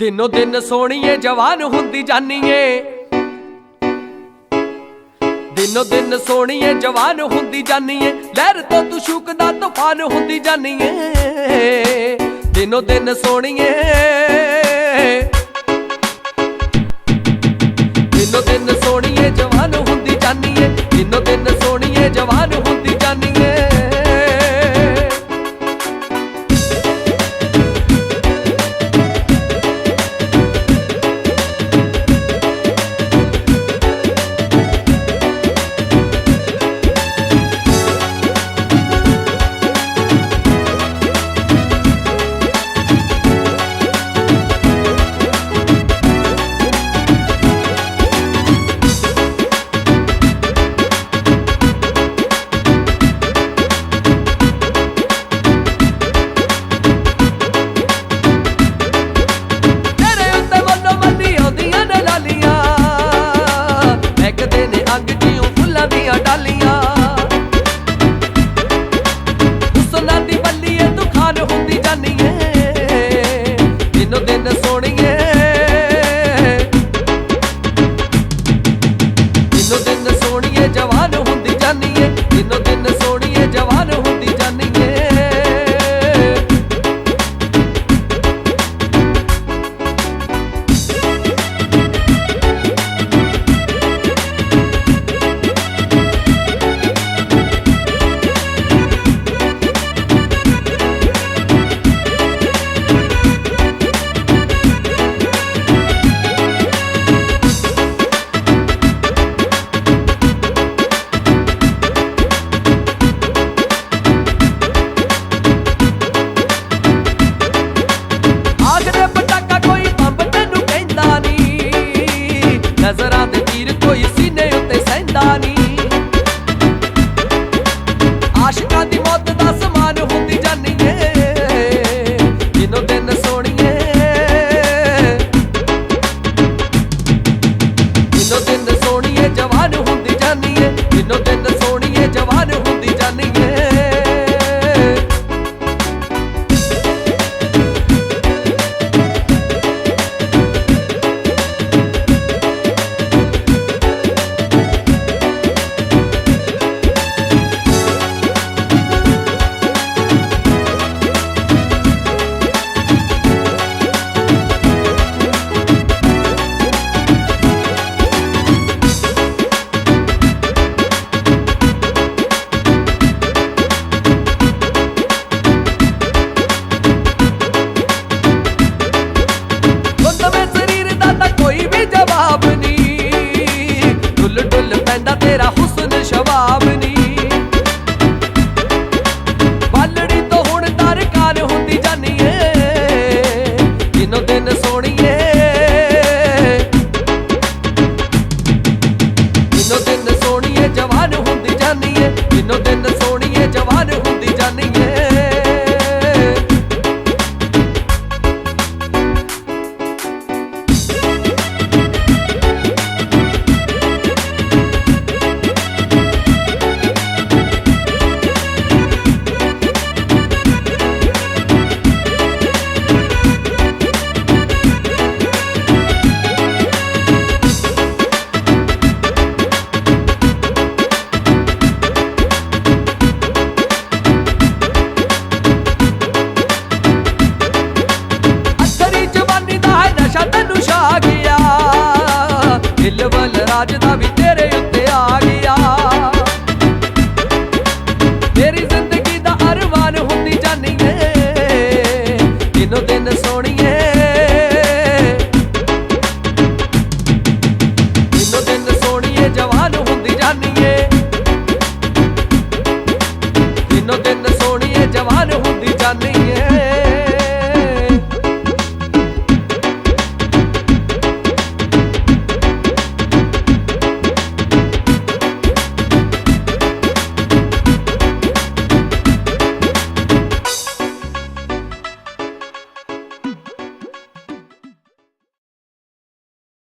ਦਿਨੋ ਦਿਨ ਸੋਹਣੀਏ, ਜਵਾਨ ਹੁੰਦੀ ਜਾਨੀਏ। ਦਿਨੋ ਦਿਨ ਸੋਹਣੀਏ, ਜਵਾਨ ਹੁੰਦੀ ਜਾਨੀਏ। ਲਹਿਰ ਤੋਂ ਤੂੰ ਸ਼ੂਕਦਾ ਤੂਫਾਨ ਹੁੰਦੀ ਜਾਨੀਏ। ਦਿਨੋ ਦਿਨ ਸੋਹਣੀਏ। ਤੂੰ ਖਾਨ ਹੁੰਦੀ ਜਾਨੀਏ ਦਿਨੋ ਦਿਨ ਸੋਹਣੀਏ ਦਿਨੋ ਦਿਨ ਸੋਹਣੀਏ ਜਵਾਨ ਹੁੰਦੀ ਜਾਨੀਏ ਦਿਨੋ ਦਿਨ ਪੈਂਦਾ ਤੇਰਾ ਦਿਲ ਵੱਲ ਰਾਜ ਦਾ ਵੀ ਤੇਰੇ ਉੱਤੇ ਆ ਗਿਆ। ਤੇਰੀ ਜ਼ਿੰਦਗੀ ਦਾ ਅਰਮਾਨ ਹੁੰਦੀ ਜਾਨੀਏ ਦਿਨੋ ਦਿਨ ਸੋਹਣੀਏ ਦਿਨੋ ਦਿਨ ਸੋਹਣੀਏ ਜਵਾਨ ਹੁੰਦੀ ਜਾਨੀਏ ਦਿਨੋ